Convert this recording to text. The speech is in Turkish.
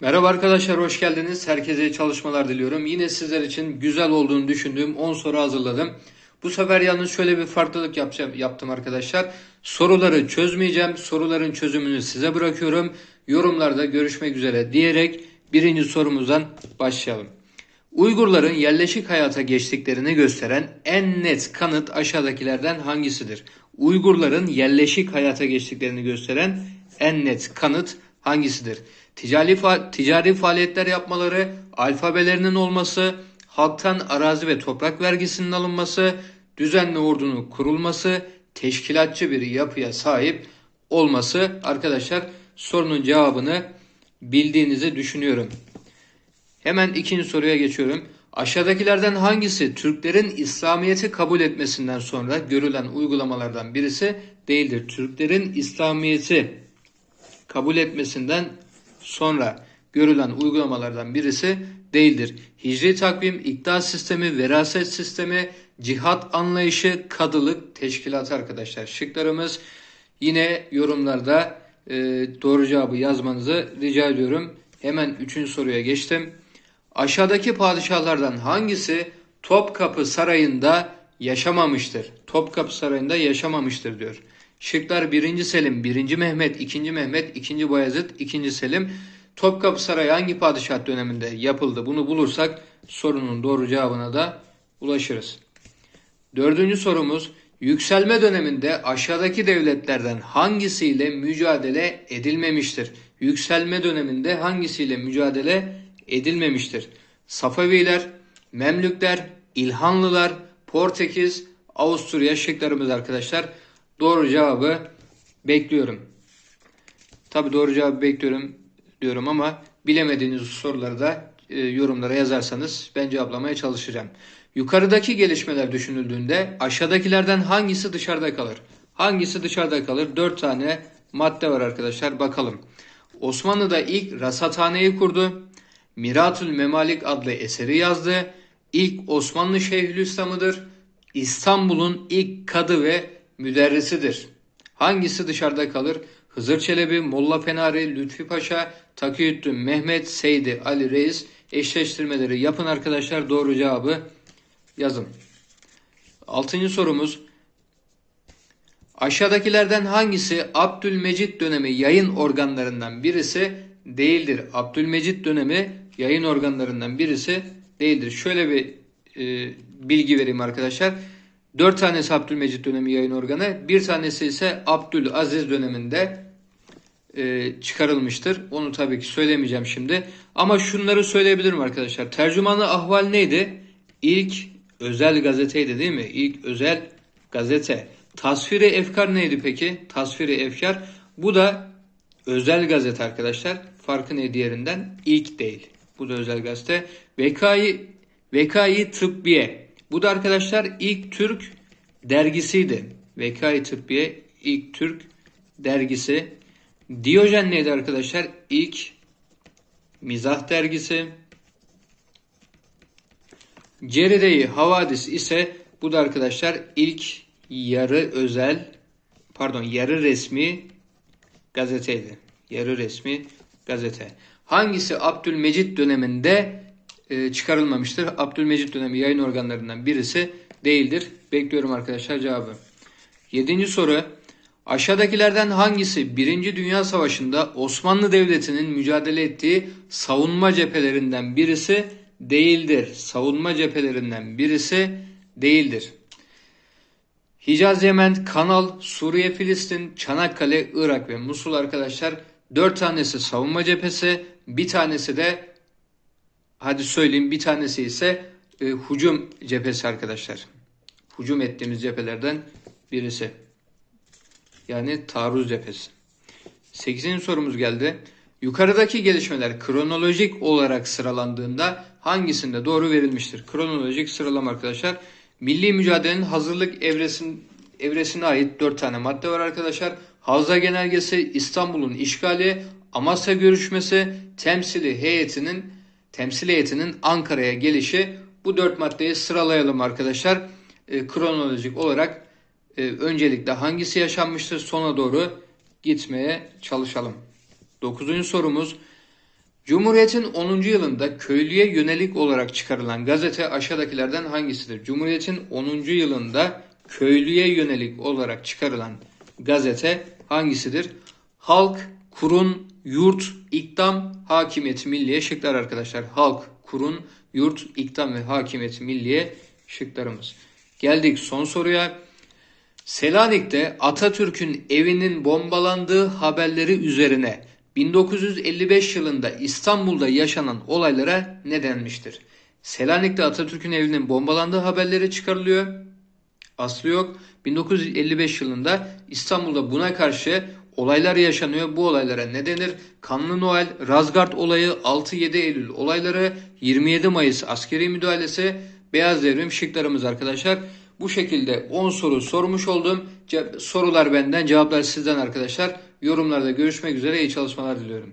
Merhaba arkadaşlar, hoş geldiniz. Herkese iyi çalışmalar diliyorum. Yine sizler için güzel olduğunu düşündüğüm 10 soru hazırladım. Bu sefer yalnız şöyle bir farklılık yapacağım, yaptım arkadaşlar. Soruları çözmeyeceğim. Soruların çözümünü size bırakıyorum. Yorumlarda görüşmek üzere diyerek birinci sorumuzdan başlayalım. Uygurların yerleşik hayata geçtiklerini gösteren en net kanıt aşağıdakilerden hangisidir? Uygurların yerleşik hayata geçtiklerini gösteren en net kanıt hangisidir? Ticari, fa- ticari faaliyetler yapmaları, alfabelerinin olması, halktan arazi ve toprak vergisinin alınması, düzenli ordunun kurulması, teşkilatçı bir yapıya sahip olması arkadaşlar sorunun cevabını bildiğinizi düşünüyorum. Hemen ikinci soruya geçiyorum. Aşağıdakilerden hangisi Türklerin İslamiyet'i kabul etmesinden sonra görülen uygulamalardan birisi değildir? Türklerin İslamiyet'i kabul etmesinden sonra görülen uygulamalardan birisi değildir. Hicri takvim, iktidar sistemi, veraset sistemi, cihat anlayışı, kadılık, teşkilat arkadaşlar. Şıklarımız yine yorumlarda e, doğru cevabı yazmanızı rica ediyorum. Hemen üçüncü soruya geçtim. Aşağıdaki padişahlardan hangisi Topkapı Sarayı'nda yaşamamıştır? Topkapı Sarayı'nda yaşamamıştır diyor. Şıklar 1. Selim, 1. Mehmet, 2. Mehmet, 2. Bayezid, 2. Selim. Topkapı Sarayı hangi padişah döneminde yapıldı? Bunu bulursak sorunun doğru cevabına da ulaşırız. Dördüncü sorumuz yükselme döneminde aşağıdaki devletlerden hangisiyle mücadele edilmemiştir? Yükselme döneminde hangisiyle mücadele edilmemiştir? Safaviler, Memlükler, İlhanlılar, Portekiz, Avusturya şıklarımız arkadaşlar. Doğru cevabı bekliyorum. Tabi doğru cevabı bekliyorum diyorum ama bilemediğiniz soruları da e, yorumlara yazarsanız ben cevaplamaya çalışacağım. Yukarıdaki gelişmeler düşünüldüğünde aşağıdakilerden hangisi dışarıda kalır? Hangisi dışarıda kalır? 4 tane madde var arkadaşlar bakalım. Osmanlı'da ilk rasathaneyi kurdu. Miratül Memalik adlı eseri yazdı. İlk Osmanlı Şeyhülislam'ıdır. İstanbul'un ilk kadı ve müderrisidir. Hangisi dışarıda kalır? Hızır Çelebi, Molla Fenari, Lütfi Paşa, Takiyüddin Mehmet, Seydi Ali Reis eşleştirmeleri yapın arkadaşlar. Doğru cevabı yazın. Altıncı sorumuz. Aşağıdakilerden hangisi Abdülmecit dönemi yayın organlarından birisi değildir? Abdülmecit dönemi yayın organlarından birisi değildir. Şöyle bir e, bilgi vereyim arkadaşlar. Dört tanesi Abdülmecit dönemi yayın organı, bir tanesi ise Abdülaziz döneminde e, çıkarılmıştır. Onu tabii ki söylemeyeceğim şimdi. Ama şunları söyleyebilirim arkadaşlar. Tercümanı ahval neydi? İlk özel gazeteydi değil mi? İlk özel gazete. Tasviri efkar neydi peki? Tasviri efkar. Bu da özel gazete arkadaşlar. Farkı ne diğerinden? İlk değil. Bu da özel gazete. Vekayı, Vekayı Tıbbiye. Bu da arkadaşlar ilk Türk dergisiydi. Vekayı Tıbbiye ilk Türk dergisi. Diyojen neydi arkadaşlar? İlk mizah dergisi. Ceride-i Havadis ise bu da arkadaşlar ilk yarı özel pardon yarı resmi gazeteydi. Yarı resmi gazete. Hangisi Abdülmecit döneminde e, çıkarılmamıştır? Abdülmecit dönemi yayın organlarından birisi değildir. Bekliyorum arkadaşlar cevabı. Yedinci soru. Aşağıdakilerden hangisi 1. Dünya Savaşı'nda Osmanlı Devleti'nin mücadele ettiği savunma cephelerinden birisi değildir? Savunma cephelerinden birisi değildir. Hicaz, Yemen, Kanal, Suriye, Filistin, Çanakkale, Irak ve Musul arkadaşlar. Dört tanesi savunma cephesi, bir tanesi de hadi söyleyeyim bir tanesi ise e, hücum cephesi arkadaşlar. Hücum ettiğimiz cephelerden birisi. Yani taarruz cephesi. 8. sorumuz geldi. Yukarıdaki gelişmeler kronolojik olarak sıralandığında hangisinde doğru verilmiştir? Kronolojik sıralama arkadaşlar. Milli mücadelenin hazırlık evresin, evresine ait 4 tane madde var arkadaşlar. Havza genelgesi, İstanbul'un işgali, Amasya görüşmesi, temsili heyetinin temsil heyetinin Ankara'ya gelişi bu dört maddeyi sıralayalım arkadaşlar. E, kronolojik olarak e, öncelikle hangisi yaşanmıştır sona doğru gitmeye çalışalım. Dokuzuncu sorumuz Cumhuriyet'in 10. yılında köylüye yönelik olarak çıkarılan gazete aşağıdakilerden hangisidir? Cumhuriyet'in 10. yılında köylüye yönelik olarak çıkarılan gazete hangisidir? Halk, Kurun, Yurt, İktam, Hakimiyet Milliye şıklar arkadaşlar. Halk, Kurun, Yurt, İktam ve Hakimiyet Milliye şıklarımız. Geldik son soruya. Selanik'te Atatürk'ün evinin bombalandığı haberleri üzerine 1955 yılında İstanbul'da yaşanan olaylara ne denmiştir? Selanik'te Atatürk'ün evinin bombalandığı haberleri çıkarılıyor. Aslı yok. 1955 yılında İstanbul'da buna karşı olaylar yaşanıyor. Bu olaylara ne denir? Kanlı Noel, Razgard olayı, 6-7 Eylül olayları, 27 Mayıs askeri müdahalesi, Beyaz Devrim şıklarımız arkadaşlar. Bu şekilde 10 soru sormuş oldum. Ce- sorular benden, cevaplar sizden arkadaşlar. Yorumlarda görüşmek üzere. İyi çalışmalar diliyorum.